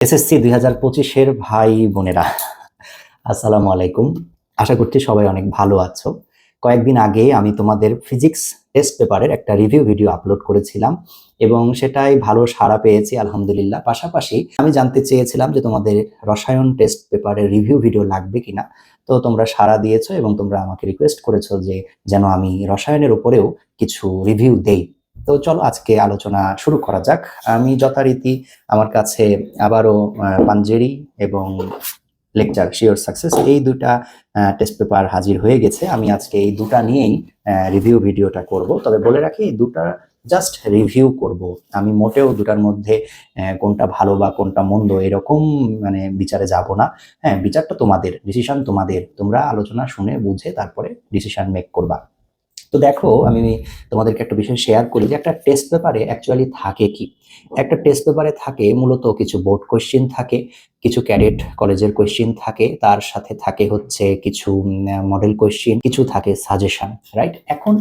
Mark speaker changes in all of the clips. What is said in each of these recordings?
Speaker 1: SSC দুই হাজার পঁচিশের ভাই বোনেরা, আসসালামু আলাইকুম। আশা করছি সবাই অনেক ভালো আছো। কয়েকদিন আগে আমি তোমাদের ফিজিক্স টেস্ট পেপারের একটা রিভিউ ভিডিও আপলোড করেছিলাম এবং সেটাই ভালো সাড়া পেয়েছি, আলহামদুলিল্লাহ। পাশাপাশি আমি জানতে চেয়েছিলাম যে তোমাদের রসায়ন টেস্ট পেপারের রিভিউ ভিডিও লাগবে কিনা। তো তোমরা সাড়া দিয়েছ এবং তোমরা আমাকে রিকোয়েস্ট করেছ যে যেন আমি রসায়নের উপরেও কিছু রিভিউ দেই। তো চলো আজকে আলোচনা শুরু করা যাক। আমি যথারীতি আমার কাছে আবারও পাঞ্জেরি এবং লেকচার শিওর সাকসেস এই দুটা টেস্ট পেপার হাজির হয়ে গেছে। আমি আজকে এই দুটা নিয়েই রিভিউ ভিডিওটা করব। তবে বলে রাখি, এই দুটা জাস্ট রিভিউ করব। আমি মোটেও দুটার মধ্যে কোনটা ভালো বা কোনটা মন্দ এরকম মানে বিচারে যাব না। হ্যাঁ বিচারটা তোমাদের, ডিসিশন তোমাদের। তোমরা আলোচনা শুনে বুঝে তারপরে ডিসিশন মেক করবা। তো দেখো, আমি তোমাদেরকে একটা বিষয় শেয়ার করি যে একটা টেস্ট পেপারে অ্যাকচুয়ালি থাকে কি? একটা টেস্ট পেপারে থাকে মূলত কিছু বোর্ড কোয়েশ্চেন থাকে, কিছু ক্যাডেট কলেজের কোয়েশ্চেন থাকে, তার সাথে থাকে হচ্ছে কিছু মডেল কোয়েশ্চেন কিছু থাকে সাজেশন রাইট এখন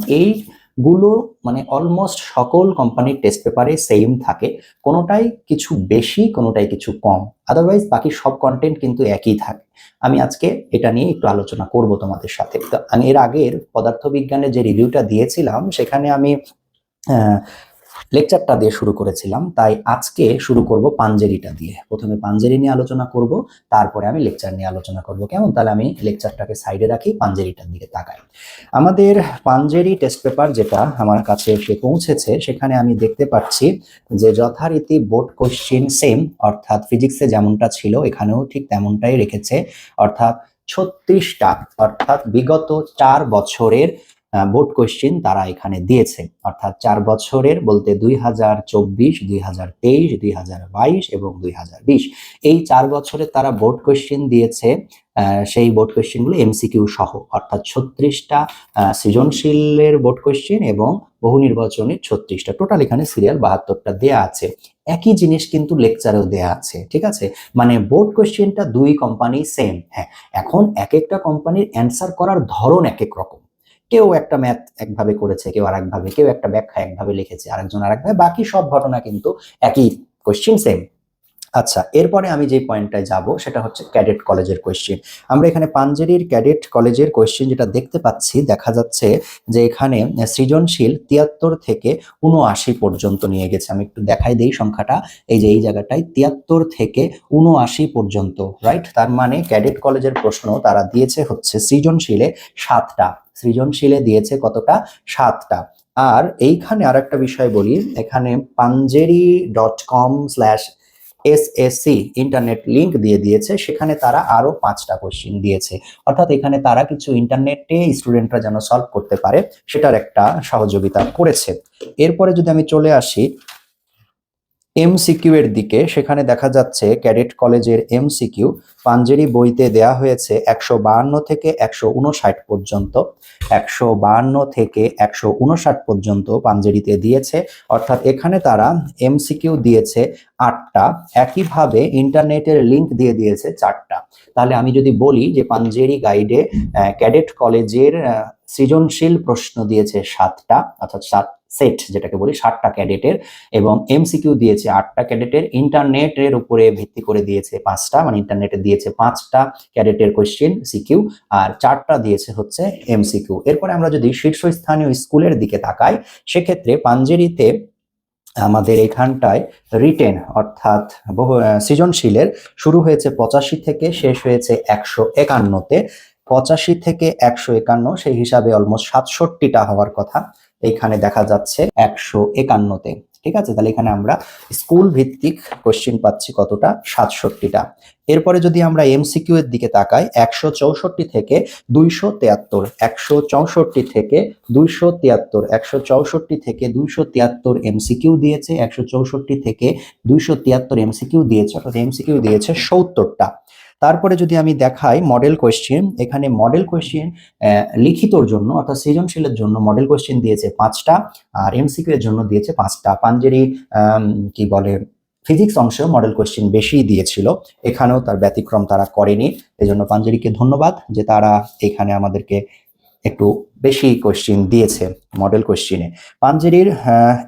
Speaker 1: এইগুলো মানে অলমোস্ট সকল কোম্পানির টেস্ট পেপারে সেম থাকে। কোনোটাই কিছু বেশি, কোনোটাই কিছু কম। আদারওয়াইজ বাকি সব কন্টেন্ট কিন্তু একই থাকে। আমি আজকে এটা নিয়ে একটু আলোচনা করব তোমাদের সাথে। তো আমি এর আগের পদার্থবিজ্ঞানের যে রিভিউটা দিয়েছিলাম, সেখানে আমি লেকচারটা দিয়ে শুরু করেছিলাম, তাই আজকে শুরু করব পাঞ্জেরিটা দিয়ে। প্রথমে পাঞ্জেরি নিয়ে আলোচনা করব, তারপরে আমি লেকচার নিয়ে আলোচনা করব। কেমন? তাহলে আমি লেকচারটাকে সাইডে রাখি, পাঞ্জেরিটার দিকে তাকাই। আমাদের পাঞ্জেরি টেস্ট পেপার যেটা আমার কাছে এসে পৌঁছেছে, সেখানে আমি দেখতে পাচ্ছি যে যথারীতি বোর্ড কোশ্চিন সেম, অর্থাৎ ফিজিক্সে যেমনটা ছিল, এখানেও ঠিক তেমনটাই রেখেছে। অর্থাৎ ছত্রিশটা, অর্থাৎ বিগত চার বছরের বোর্ড কোশ্চিন তারা এখানে দিয়েছে। অর্থাৎ চার বছরের বলতে দুই হাজার চব্বিশ, দুই হাজার তেইশ, দুই হাজার বাইশ এবং দুই হাজার বিশ। এই চার বছরে তারা বোর্ড কোশ্চিন দিয়েছে সেই বোর্ড কোশ্চেনগুলো এমসিকিউ সহ। অর্থাৎ ছত্রিশটা সৃজনশীলের বোর্ড কোশ্চেন এবং বহু নির্বাচনের ছত্রিশটা। টোটাল এখানে সিরিয়াল বাহাত্তরটা দেয়া আছে। একই জিনিস কিন্তু লেকচারেও দেয়া আছে, ঠিক আছে? মানে বোর্ড কোশ্চেনটা দুই কোম্পানি সেম হ্যাঁ এখন এক একটা কোম্পানির অ্যান্সার করার ধরন এক এক রকম। কেউ একটা ম্যাথ একভাবে করেছে, কেউ আরেকভাবে, কেউ একটা ব্যাখ্যা একভাবে লিখেছে, আরেকজন আরেকভাবে, বাকি সব ঘটনা কিন্তু একই কোশ্চেন সেম আচ্ছা এরপরে আমি যে পয়েন্টটায় যাব সেটা হচ্ছে ক্যাডেট কলেজের কোয়েশ্চেন আমরা এখানে পাঞ্জেরির ক্যাডেট কলেজের কোয়েশ্চেন যেটা দেখতে পাচ্ছি, দেখা যাচ্ছে যে এখানে সৃজনশীল তিয়াত্তর থেকে উনআশি পর্যন্ত নিয়ে গেছে। আমি একটু দেখাই দেই সংখ্যাটা। এই যে এই জায়গাটায় তিয়াত্তর থেকে উনআশি পর্যন্ত রাইট তার মানে ক্যাডেট কলেজের প্রশ্ন তারা দিয়েছে হচ্ছে সৃজনশীলে সাতটা। সৃজনশীলে দিয়েছে কতটা? সাতটা। আর এইখানে আর একটা বিষয় বলি, এখানে Panjeree dot com slash S SSC internet link দিয়ে দিয়েছে, সেখানে তারা আরও পাঁচটা কোশ্চিন দিয়েছে। অর্থাৎ এখানে তারা কিছু ইন্টারনেটে স্টুডেন্টরা যেন সলভ করতে পারে, সেটার একটা সহযোগিতা করেছে। এরপরে যদি আমি চলে আসি এমসিকিউ এর দিকে সেখানে দেখা যাচ্ছে ক্যাডেট কলেজের এমসিকিউ পাঞ্জেরি বইতে দেয়া হয়েছে একশো বাহান্ন থেকে একশো উনষাট পর্যন্ত। একশো বাহান্ন থেকে একশো উনষাট পর্যন্ত পাঞ্জেরিতে দিয়েছে, অর্থাৎ এখানে তারা এমসিকিউ দিয়েছে আটটা। একইভাবে ইন্টারনেটের লিংক দিয়ে দিয়েছে চারটা। তাহলে আমি যদি বলি যে পাঞ্জেরি গাইডে ক্যাডেট কলেজের সৃজনশীল প্রশ্ন দিয়েছে সাতটা, অর্থাৎ সাত সেট, যেটাকে বলি সাতটা ক্যাডেটের এবং এমসিকিউ দিয়েছে আটটা ক্যাডেটের। ইন্টারনেটের উপরে ভিত্তি করে দিয়েছে পাঁচটা মানে ইন্টারনেটে দিয়েছে পাঁচটা ক্যাডেটের কোশ্চেন সিকিউ আর চারটা দিয়েছে হচ্ছে এমসিকিউ এরপরে আমরা যদি শীর্ষস্থানীয় স্কুলের দিকে তাকাই, সেক্ষেত্রে পাঞ্জেরিতে আমাদের এখানটায় রিটেন, অর্থাৎ বহু সৃজনশীলের শুরু হয়েছে পঁচাশি থেকে শেষ হয়েছে একশো একান্নতে। পঁচাশি থেকে একশো একান্ন, সেই হিসাবে অলমোস্ট সাতষট্টিটা হওয়ার কথা। এখানে দেখা যাচ্ছে একশো একান্নতে। ঠিক আছে? তাহলে এখানে আমরা স্কুল ভিত্তিক কোশ্চিন পাচ্ছি কতটা? সাতষট্টিটা। এরপরে যদি আমরা এমসিকিউ এর দিকে তাকাই, একশো চৌষট্টি থেকে দুইশো তিয়াত্তর। একশো চৌষট্টি থেকে দুইশো তিয়াত্তর। একশো চৌষট্টি থেকে দুইশো তিয়াত্তর এমসিকিউ দিয়েছে, একশো চৌষট্টি থেকে দুইশো তিয়াত্তর এমসিকিউ দিয়েছে। অর্থাৎ এমসিকিউ দিয়েছে সত্তরটা। তারপরে যদি আমি দেখাই মডেল কোয়েশ্চেন এখানে মডেল কোয়েশ্চেন লিখিতর জন্য অর্থাৎ সৃজনশীলের জন্য মডেল কোয়েশ্চেন দিয়েছে পাঁচটা, আর এমসিকিউ এর জন্য দিয়েছে পাঁচটা। পাঞ্জেরি কি বলে ফিজিক্স অংশেও মডেল কোয়েশ্চেন বেশি দিয়েছিল। এখানেও তার ব্যতিক্রম তারা করেনি। এই জন্য পাঞ্জেরিকে ধন্যবাদ যে তারা এখানে আমাদেরকে একটু বেশি কোশ্চিন দিয়েছে মডেল কোশ্চিনে পাঞ্জেরির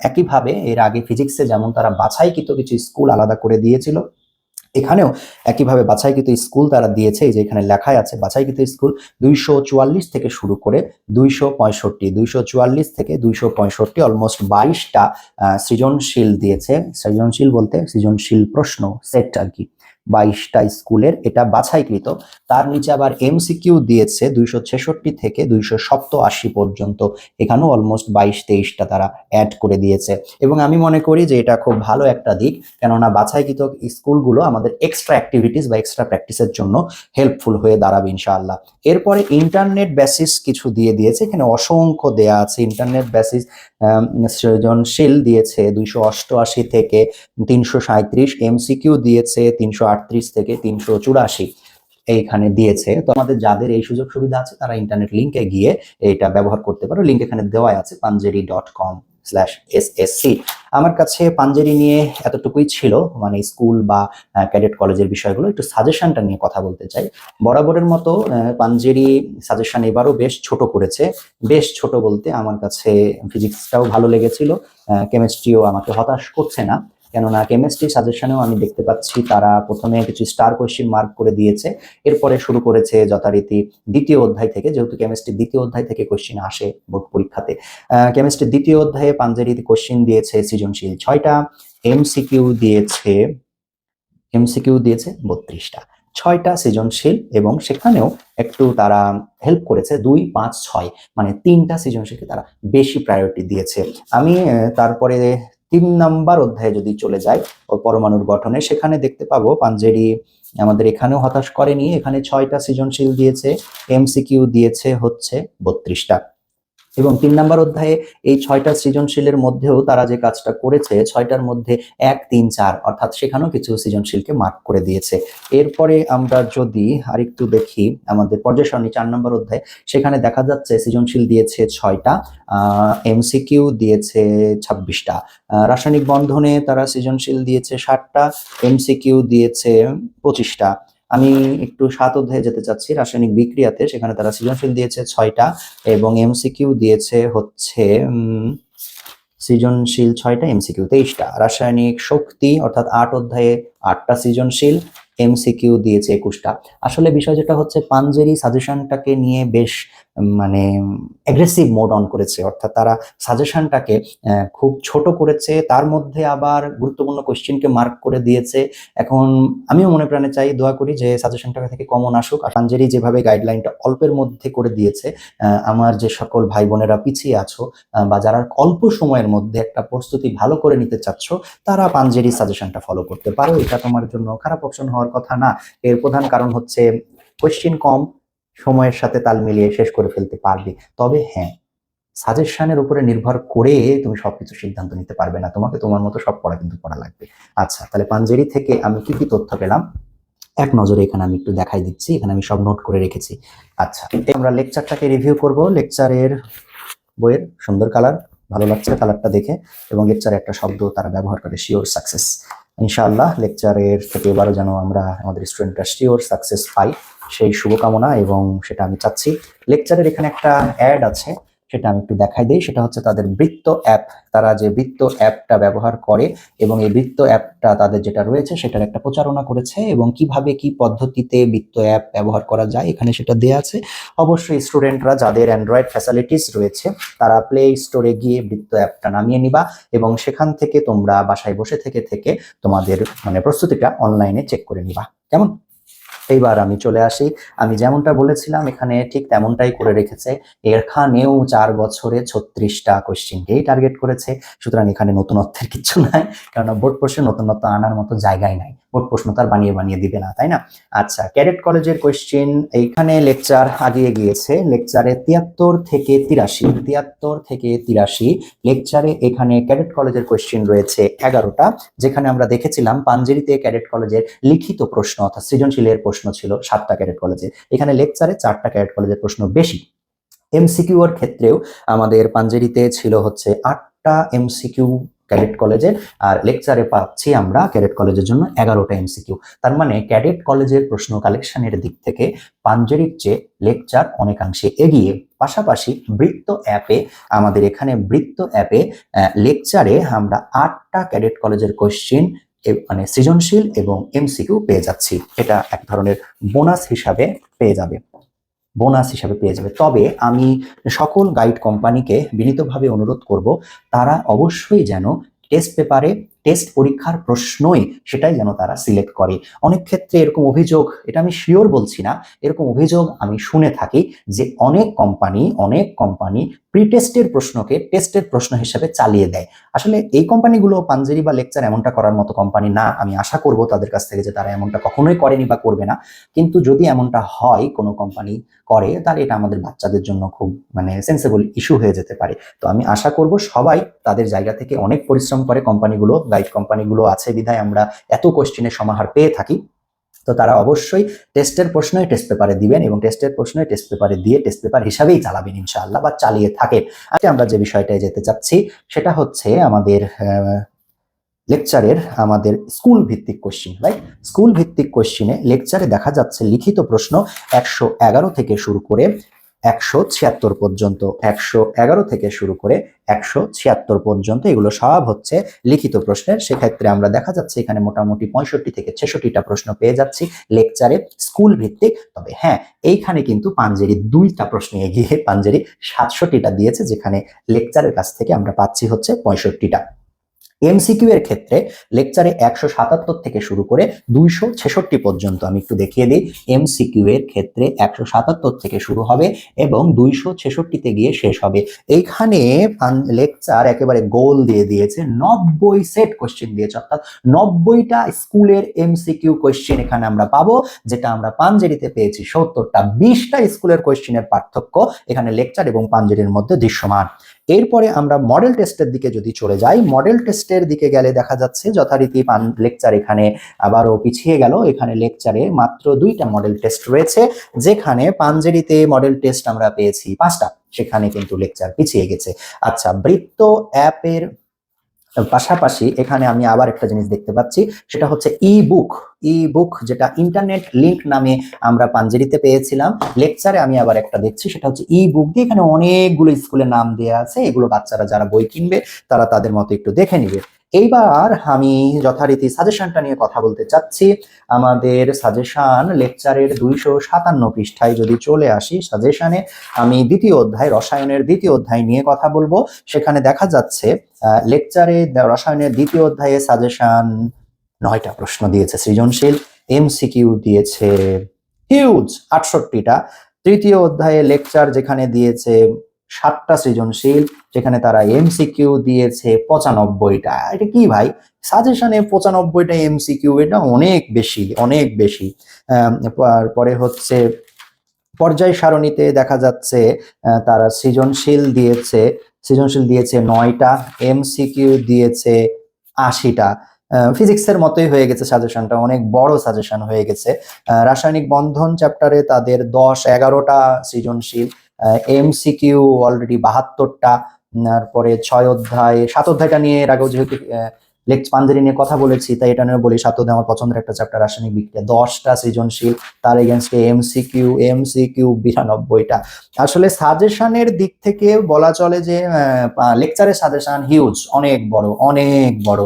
Speaker 1: একইভাবে এর আগে ফিজিক্সে যেমন তারা বাছাইকৃত কিছু স্কুল আলাদা করে দিয়েছিল এখানেও একইভাবে বাছাইকৃত স্কুল তারা দিয়েছে যে এখানে লেখাই আছে, বাছাইকৃত স্কুল দুইশো চুয়াল্লিশ থেকে শুরু করে দুইশো পঁয়ষট্টি, দুইশো চুয়াল্লিশ থেকে দুইশো পঁয়ষট্টি অলমোস্ট বাইশটা সৃজনশীল দিয়েছে। সৃজনশীল বলতে সৃজনশীল প্রশ্ন, সেট আর কি। বাইশটা স্কুলের এটা বাছাইকৃত। তার নিচে আবার এমসিকিউ দিয়েছে দুইশো ছেষট্টি থেকে দুইশো সপ্তআশি পর্যন্ত। এখানেও অলমোস্ট বাইশ তেইশটা তারা অ্যাড করে দিয়েছে। এবং আমি মনে করি যে এটা খুব ভালো একটা দিক, কেননা বাছাইকৃত স্কুলগুলো আমাদের এক্সট্রা অ্যাক্টিভিটিস বা এক্সট্রা প্র্যাকটিসের জন্য হেল্পফুল হয়ে দাঁড়াবে ইনশাআল্লাহ। এরপরে ইন্টারনেট বেসিস কিছু দিয়ে দিয়েছে। এখানে অসংখ্য দেয়া আছে। ইন্টারনেট বেসিস সৃজনশীল দিয়েছে দুইশো অষ্টআশি থেকে তিনশো সাঁত্রিশ এমসিকিউ দিয়েছে তিনশো আটত্রিশ থেকে তিনশো চুরাশি এইখানে দিয়েছে। তো আমাদের যাদের এই সুযোগ সুবিধা আছে, তারা ইন্টারনেট লিঙ্কে গিয়ে এটা ব্যবহার করতে পারো। লিঙ্ক এখানে দেওয়া আছে Panjeree dot com slash S S আমার কাছে পাঞ্জেরি নিয়ে এতটুকুই ছিল মানে স্কুল বা ক্যাডেট কলেজের বিষয়গুলো। একটু সাজেশনটা নিয়ে কথা বলতে চাই। বরাবরের মতো পাঞ্জেরি সাজেশন এবারও বেশ ছোট করেছে। বেশ ছোট বলতে আমার কাছে ফিজিক্সটাও ভালো লেগেছিল। কেমিস্ট্রিও আমাকে হতাশ করছে না। কেননা কেমিস্ট্রি সাজেশনেও আমি দেখতে পাচ্ছি তারা প্রথমে কিছু স্টার কোয়েশ্চেন মার্ক করে দিয়েছে। এরপরে শুরু করেছে যথারীতি দ্বিতীয় অধ্যায় থেকে, যেহেতু কেমিস্ট্রি দ্বিতীয় অধ্যায় থেকে কোয়েশ্চেন আসে বোর্ড পরীক্ষাতে। কেমিস্ট্রি দ্বিতীয় অধ্যায়ে পাঞ্জেরিতে কোশ্চিন দিয়েছে সৃজনশীল ছয়টা এমসিকিউ দিয়েছে এমসিকিউ দিয়েছে বত্রিশটা। ছয়টা সৃজনশীল এবং সেখানেও একটু তারা হেল্প করেছে দুই, পাঁচ, ছয় মানে তিনটা সৃজনশীলকে তারা বেশি প্রায়োরিটি দিয়েছে। আমি তারপরে তিন নাম্বার অধ্যায়ে যদি চলে যায় ও পরমাণুর গঠনে, সেখানে দেখতে পাবো পাঞ্জেরি আমাদের এখানেও হতাশ করেনি, এখানে ছয়টা সৃজনশীল দিয়েছে এমসিকিউ দিয়েছে হচ্ছে বত্রিশটা। এবং তিন নাম্বার অধ্যায়ে এই ছয়টা সৃজনশীলের মধ্যেও তারা যে কাজটা করেছে, ছয়টার মধ্যে এক, তিন, চার, অর্থাৎ সেখানেও কিছু সৃজনশীলকে মার্ক করে দিয়েছে। এরপরে আমরা যদি আরেকটু দেখি আমাদের পর্যায় চার নম্বর অধ্যায়, সেখানে দেখা যাচ্ছে সৃজনশীল দিয়েছে ছয়টা এমসিকিউ দিয়েছে ছাব্বিশটা রাসায়নিক বন্ধনে তারা সৃজনশীল দিয়েছে ষাটটা, এমসিকিউ দিয়েছে পঁচিশটা। আমি একটু সাত অধ্যায়ে যেতে চাচ্ছি, রাসায়নিক বিক্রিয়াতে। সেখানে তারা সৃজনশীল দিয়েছে ছয়টা এবং এমসিকিউ দিয়েছে হচ্ছে সৃজনশীল ছয়টা এমসিকিউ তেইশটা। রাসায়নিক শক্তি, অর্থাৎ আট অধ্যায়ে আটটা সৃজনশীল এমসিকিউ দিয়েছে একুশটা। আসলে বিষয় যেটা হচ্ছে পাঞ্জেরি সাজেশনটাকে নিয়ে বেশ মানে অ্যাগ্রেসিভ মোড অন করেছে। অর্থাৎ তারা সাজেশনটাকে খুব ছোট করেছে, তার মধ্যে আবার গুরুত্বপূর্ণ কোশ্চেনকে মার্ক করে দিয়েছে। এখন আমিও মনে প্রাণে চাই, দোয়া করি যে সাজেশনটা থেকে কমন আসুক। আর পাঞ্জেরি যেভাবে গাইডলাইনটা অল্পের মধ্যে করে দিয়েছে আমার যে সকল ভাই বোনেরা পিছিয়ে আছো বা যারা অল্প সময়ের মধ্যে একটা প্রস্তুতি ভালো করে নিতে চাচ্ছ, তারা পাঞ্জেরি সাজেশনটা ফলো করতে পারো। এটা তোমার জন্য খারাপ অপশন হওয়ার কথা না। এর প্রধান কারণ হচ্ছে কোশ্চেন কম সময়ের সাথে তাল মিলিয়ে শেষ করে ফেলতে পারবে। তবে হ্যাঁ সাজেশনের উপরে নির্ভর করে তুমি সবকিছু সিদ্ধান্ত নিতে পারবে না। তোমাকে তোমার মতো সব পড়া কিন্তু পড়া লাগবে। আচ্ছা তাহলে পাঞ্জেরি থেকে আমি কি কি তথ্য পেলাম? এক নজরে এখানে আমি একটু দেখাই দিচ্ছি, এখানে আমি সব নোট করে রেখেছি। আচ্ছা আমরা লেকচারটাকে রিভিউ করব। লেকচারের বইয়ের সুন্দর কালার, ভালো লাগছে কালারটা দেখে এবং লেকচারে একটা শব্দ তারা ব্যবহার করে শিওর সাকসেস ইনশাআল্লাহ, লেকচারের থেকে এবারও যেন আমরা আমাদের স্টুডেন্টরা শিওর সাকসেস পাই। সেই শুভকামনা এবং সেটা আমি চাচ্ছি। লেকচারের এখানে একটা অ্যাড আছে, সেটা আমি একটু দেখাই দিই। সেটা হচ্ছে তাদের বৃত্ত অ্যাপ তারা যে বৃত্ত অ্যাপটা ব্যবহার করে এবং এই বৃত্ত অ্যাপটা তাদের যেটা রয়েছে, সেটার একটা প্রচারণা করেছে এবং কীভাবে কি পদ্ধতিতে বৃত্ত অ্যাপ ব্যবহার করা যায়, এখানে সেটা দেয়া আছে। অবশ্যই স্টুডেন্টরা যাদের অ্যান্ড্রয়েড ফ্যাসিলিটিস রয়েছে, তারা প্লে স্টোরে গিয়ে বৃত্ত অ্যাপটা নামিয়ে নিবা এবং সেখান থেকে তোমরা বাসায় বসে থেকে থেকে তোমাদের মানে প্রস্তুতিটা অনলাইনে চেক করে নিবা। কেমন? এইবার আমি চলে আসি। আমি যেমনটা বলেছিলাম, এখানে ঠিক তেমনটাই করে রেখেছে। এখানেও চার বছরে ছত্রিশটা কোশ্চেনকেই টার্গেট করেছে। সুতরাং এখানে নতুনত্বের কিছু নাই, কেননা বোর্ড প্রশ্নে নতুনত্ব আনার মতো জায়গায় নাই। বোর্ড প্রশ্ন তার বানিয়ে বানিয়ে দিবে না, তাই না? আচ্ছা ক্যাডেট কলেজের কোয়েশ্চেন এইখানে লেকচার আগিয়ে গিয়েছে লেকচারে তিয়াত্তর থেকে তিরাশি, তিয়াত্তর থেকে তিরাশি লেকচারে এখানে ক্যাডেট কলেজের কোয়েশ্চেন রয়েছে এগারোটা, যেখানে আমরা দেখেছিলাম পাঞ্জেরিতে ক্যাডেট কলেজের লিখিত প্রশ্ন অর্থাৎ সৃজনশীলের প্রশ্ন ছিল সাতটা ক্যাডেট কলেজে। এখানে লেকচারে চারটা ক্যাডেট কলেজের প্রশ্ন বেশি। এমসিকিউ এর ক্ষেত্রেও আমাদের পাঞ্জেরিতে ছিল হচ্ছে আটটা এমসিকিউ ক্যাডেট কলেজের আর লেকচারে পাচ্ছি আমরা ক্যাডেট কলেজের জন্য এগারোটা এমসিকিউ। তার মানে ক্যাডেট কলেজের প্রশ্ন কালেকশনের দিক থেকে পাঞ্জেরির চেয়ে লেকচার অনেকাংশে এগিয়ে। পাশাপাশি বৃত্ত অ্যাপে, আমাদের এখানে বৃত্ত অ্যাপে লেকচারে আমরা আটটা ক্যাডেট কলেজের কোশ্চেন মানে সৃজনশীল এবং এমসিকিউ পেয়ে যাচ্ছি। এটা এক ধরনের বোনাস হিসাবে পেয়ে যাবে। বোনাস হিসাবে পেয়ে যাবে। তবে আমি সকল গাইড কোম্পানিকে বিনীতভাবে অনুরোধ করব, তারা অবশ্যই যেন টেস্ট পেপারে টেস্ট পরীক্ষার প্রশ্নই সেটাই যেন তারা সিলেক্ট করে। অনেক ক্ষেত্রে এরকম অভিযোগ, এটা আমি শিওর বলছি না, এরকম অভিযোগ আমি শুনে থাকি যে অনেক কোম্পানি অনেক কোম্পানি প্রি টেস্টের প্রশ্নকে টেস্টের প্রশ্ন হিসেবে চালিয়ে দেয়। আসলে এই কোম্পানিগুলো পাঞ্জেরি বা লেকচার এমনটা করার মতো কোম্পানি না, আমি আশা করব তাদের কাছ থেকে যে তারা এমনটা কখনোই করেনি বা করবে না। কিন্তু যদি এমনটা হয়, কোনো কোম্পানি করে, তাহলে এটা আমাদের বাচ্চাদের জন্য খুব মানে সেন্সেবল ইস্যু হয়ে যেতে পারে। তো আমি আশা করব সবাই তাদের জায়গা থেকে অনেক পরিশ্রম করে কোম্পানিগুলো গাইড কোম্পানিগুলো আছে বিধায় আমরা এত কোশ্চেনের সমাহার পেয়ে থাকি। তো তারা অবশ্যই টেস্টের প্রশ্নই টেস্ট পেপারে দিবেন এবং টেস্টের প্রশ্নই টেস্ট পেপারে দিয়ে টেস্ট পেপার হিসাবেই চালাবেন ইনশাআল্লাহ বা চালিয়ে থাকেন। আজকে আমরা যে বিষয়টায় যেতে চাচ্ছি, সেটা হচ্ছে আমাদের লেকচারের আমাদের স্কুল ভিত্তিক কোশ্চিন রাইট স্কুল ভিত্তিক কোশ্চিনে লেকচারে দেখা যাচ্ছে লিখিত প্রশ্ন একশো এগারো থেকে শুরু করে একশো ছিয়াত্তর পর্যন্ত, একশো এগারো থেকে শুরু করে একশো ছিয়াত্তর পর্যন্ত এগুলো সব হচ্ছে লিখিত প্রশ্নের। সেক্ষেত্রে আমরা দেখা যাচ্ছে এখানে মোটামুটি পঁয়ষট্টি থেকে ছেষট্টিটা প্রশ্ন পেয়ে যাচ্ছি লেকচারে স্কুল ভিত্তিক তবে হ্যাঁ এইখানে কিন্তু পাঞ্জেরি দুইটা প্রশ্ন এগিয়ে পাঞ্জেরি সাতষট্টিটা দিয়েছে, যেখানে লেকচারের কাছ থেকে আমরা পাচ্ছি হচ্ছে পঁয়ষট্টিটা। এমসিকিউ এর ক্ষেত্রে লেকচারে একশো সাতাত্তর থেকে শুরু করে দুইশো ছেষট্টি পর্যন্ত আমি একটু দেখিয়ে দিই। এমসিকিউ এর ক্ষেত্রে একশো সাতাত্তর থেকে শুরু হবে এবং দুইশো ছেষট্টিতে গিয়ে শেষ হবে। এইখানে লেকচার একেবারে গোল দিয়ে দিয়েছে। নব্বই সেট কোশ্চেন দিয়েছে, অর্থাৎ নব্বইটা স্কুলের এমসিকিউ কোশ্চেন এখানে আমরা পাবো, যেটা আমরা পাঞ্জেরিতে পেয়েছি সত্তরটা। বিশটা স্কুলের কোশ্চেনের পার্থক্য এখানে লেকচার এবং পাঞ্জেরির মধ্যে দৃশ্যমান। এরপরে আমরা মডেল টেস্টের দিকে যদি চলে যাই মডেল টেস্টের দিকে গেলে দেখা যাচ্ছে যথারীতি পান লেকচার এখানে আবারও পিছিয়ে গেল। এখানে লেকচারে মাত্র দুইটা মডেল টেস্ট রয়েছে, যেখানে পাঞ্জেরিতে মডেল টেস্ট আমরা পেয়েছি পাঁচটা। সেখানে কিন্তু লেকচার পিছিয়ে গেছে। আচ্ছা বৃত্ত অ্যাপের পাশাপাশি এখানে আমি আবার একটা জিনিস দেখতে পাচ্ছি, সেটা হচ্ছে ই বুক ই বুক যেটা ইন্টারনেট লিঙ্ক নামে আমরা পাঞ্জেরিতে পেয়েছিলাম। লেকচারে আমি আবার একটা দেখছি, সেটা হচ্ছে ই বুক দিয়ে এখানে অনেকগুলো স্কুলের নাম দেওয়া আছে। এগুলো বাচ্চারা যারা বই কিনবে, তারা তাদের মতো একটু দেখে নিবে। এইবার আমি যথারীতি সাজেশনটা নিয়ে কথা বলতে চাচ্ছি। আমাদের সাজেশন লেকচারের দুইশো সাতান্ন পৃষ্ঠায় যদি চলে আসি সাজেশনে আমি দ্বিতীয় অধ্যায়, রসায়নের দ্বিতীয় অধ্যায় নিয়ে কথা বলব। সেখানে দেখা যাচ্ছে লেকচারে রসায়নের দ্বিতীয় অধ্যায়ে সাজেশন নয়টা প্রশ্ন দিয়েছে সৃজনশীল এমসিকিউ দিয়েছে হিউজ আটষট্টিটা। তৃতীয় অধ্যায়ে লেকচার যেখানে দিয়েছে সাতটা সৃজনশীল, যেখানে তারা এমসিকিউ দিয়েছে পঁচানব্বইটা। এটা কি ভাই? সাজেশনে পঁচানব্বইটা এমসিকিউ এটা অনেক বেশি অনেক বেশি। পরে হচ্ছে পর্যায় সারণীতে দেখা যাচ্ছে তারা সৃজনশীল দিয়েছে সৃজনশীল দিয়েছে নয়টা এমসিকিউ দিয়েছে আশিটা। ফিজিক্সের মতোই হয়ে গেছে সাজেশনটা, অনেক বড় সাজেশন হয়ে গেছে। রাসায়নিক বন্ধন চ্যাপ্টারে তাদের দশ এগারোটা সৃজনশীল এমসিকিউ অলরেডি বাহাত্তরটা তারপরে ছয় অধ্যায়, সাত অধ্যায়টা নিয়ে এর আগেও যেহেতু লেক্স পাঞ্জেরি নিয়ে কথা বলেছি, তাই এটা নিয়ে বলি, সাত অধ্যায় আমার পছন্দের একটা চ্যাপ্টার রাসায়নিক বিক্রিয়া। দশটা সৃজনশীল, তার এগেনস্টে এমসিকিউ এমসিকিউ বিরানব্বইটা। আসলে সাজেশনের দিক থেকে বলা চলে যে লেকচারের সাজেশন হিউজ অনেক বড় অনেক বড়।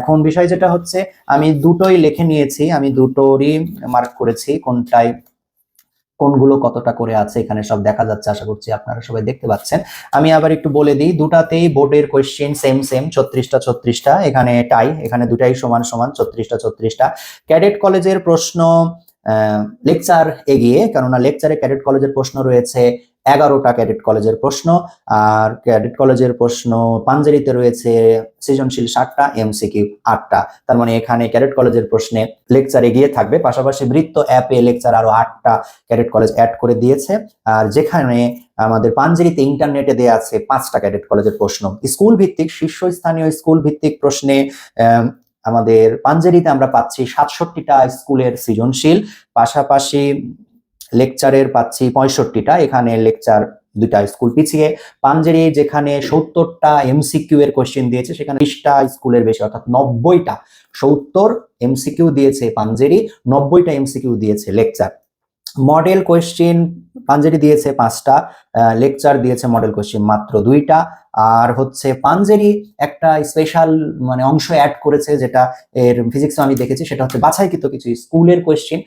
Speaker 1: এখন বিষয় যেটা হচ্ছে, আমি দুটোই লিখে নিয়েছি, আমি দুটোরই মার্ক করেছি কোনটায় কোনগুলো কতটা করে আছে, এখানে সব দেখা যাচ্ছে, আশা করছি আপনারা সবাই দেখতে পাচ্ছেন। আমি আবার একটু বলে দিই, দুটাতেই বোর্ডের কোয়েশ্চেন সেম সেম ছত্রিশটা ছত্রিশটা, এখানে টাই, এখানে দুটাই সমান সমান, ছত্রিশটা ছত্রিশটা। ক্যাডেট কলেজের প্রশ্ন লেকচার এগিয়ে, কেননা লেকচারে ক্যাডেট কলেজের প্রশ্ন রয়েছে এগারোটা ক্যাডেট কলেজের প্রশ্ন, আর ক্যাডেট কলেজের প্রশ্ন পাঞ্জেরিতে রয়েছে সৃজনশীল ষাটটা এমসিকিউ আটটা। তার মানে এখানে ক্যাডেট কলেজের প্রশ্নে লেকচার এগিয়ে থাকবে। পাশাপাশি বৃত্ত অ্যাপে লেকচার আরও আটটা ক্যাডেট কলেজ অ্যাড করে দিয়েছে। আর যেখানে আমাদের পাঞ্জেরিতে ইন্টারনেটে দেওয়া আছে পাঁচটা ক্যাডেট কলেজের প্রশ্ন। স্কুল ভিত্তিক শীর্ষস্থানীয় স্কুল ভিত্তিক প্রশ্নে আমাদের পাঞ্জেরিতে আমরা পাচ্ছি সাতষট্টিটা স্কুলের সৃজনশীল। পাশাপাশি লেকচারের পাচ্ছি পঁয়ষট্টিটা। এখানে লেকচার দুইটা স্কুল পিছিয়ে। পাঞ্জেরি যেখানে সত্তরটা এমসিকিউ এর কোয়েশ্চেন দিয়েছে, সেখানে বিশটা স্কুলের বেশি, অর্থাৎ নব্বইটা। সত্তর এমসিকিউ দিয়েছে পাঞ্জেরি, নব্বইটা এমসিকিউ দিয়েছে লেকচার। মডেল কোয়েশ্চেন পাঞ্জেরি দিয়েছে পাঁচটা লেকচার দিয়েছে মডেল কোয়েশ্চেন মাত্র দুইটা। আর হচ্ছে পাঞ্জেরি একটা স্পেশাল মানে অংশ অ্যাড করেছে যেটা এর ফিজিক্সে আমি দেখেছি, সেটা হচ্ছে বাছাইকৃত কিছু স্কুলের কোয়েশ্চেন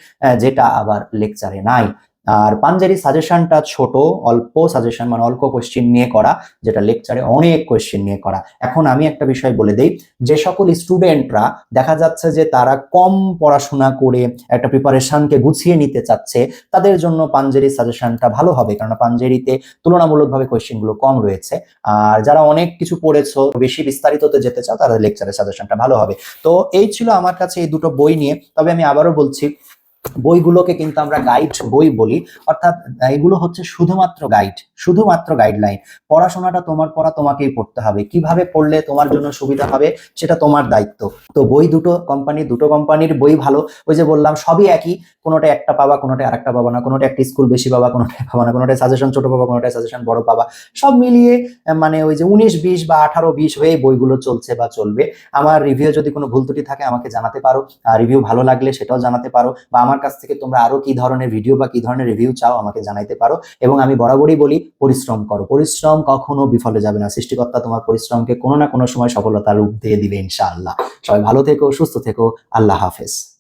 Speaker 1: যেটা আবার লেকচারে নাই। আর পাঞ্জেরি সাজেশনটা ছোট, অল্প সাজেশন মানে অল্প কোয়েশ্চেন নিয়ে করা, যেটা লেকচারে অনেক কোয়েশ্চেন নিয়ে করা। এখন আমি একটা বিষয় বলে দেই, যে সকল স্টুডেন্টরা দেখা যাচ্ছে যে তারা কম পড়াশোনা করে একটা প্রিপারেশনকে গুছিয়ে নিতে চাচ্ছে, তাদের জন্য পাঞ্জেরি সাজেশনটা ভালো হবে কারণ পাঞ্জেরিতে তুলনামূলকভাবে কোয়েশ্চেনগুলো কম রয়েছে। আর যারা অনেক কিছু পড়েছো, বেশি বিস্তারিততে যেতে চাও, তাদের লেকচারের সাজেশনটা ভালো হবে। তো এই ছিল আমার কাছে এই দুটো বই নিয়ে। তবে আমি আবারও বলছি বইগুলোকে কিন্তু আমরা গাইড বই বলি। অর্থাৎ, এগুলো হচ্ছে শুধুমাত্র গাইড শুধুমাত্র গাইডলাইন পড়াশোনাটা তোমার পড়া তোমাকেই পড়তে হবে। কীভাবে পড়লে তোমার জন্য সুবিধা হবে সেটা তোমার দায়িত্ব। তো বই দুটো কোম্পানি দুটো কোম্পানির বই ভালো। ওই যে বললাম, সবই একই। কোনোটা একটা পাবা, কোনোটা আরেকটা পাবা না। কোনোটা একটা স্কুল বেশি পাবা, কোনোটা পাবা না। কোনোটা সাজেশন ছোট পাবা, কোনোটা সাজেশন বড় পাবা। সব মিলিয়ে মানে ওই যে উনিশ, বিশ বা আঠারো, বিশ হয়ে বইগুলো চলছে বা চলবে। আমার রিভিউ যদি কোনো ভুল ত্রুটি থাকে আমাকে জানাতে পারো। রিভিউ ভালো লাগলে সেটাও জানাতে পারো। বা আমার কাছ থেকে তোমরা আরও কি ধরনের ভিডিও বা কি ধরনের রিভিউ চাও আমাকে জানাইতে পারো। এবং আমি বরাবরই বলি, পরিশ্রম করো। পরিশ্রম কখনো বিফলে যাবে না। সৃষ্টিকর্তা তোমার পরিশ্রমকে কোনো না কোনো সময় সফলতার রূপ দিয়ে দিবে, ইনশাআল্লাহ। সবাই ভালো থেকো, সুস্থ থেকো। আল্লাহ হাফেজ।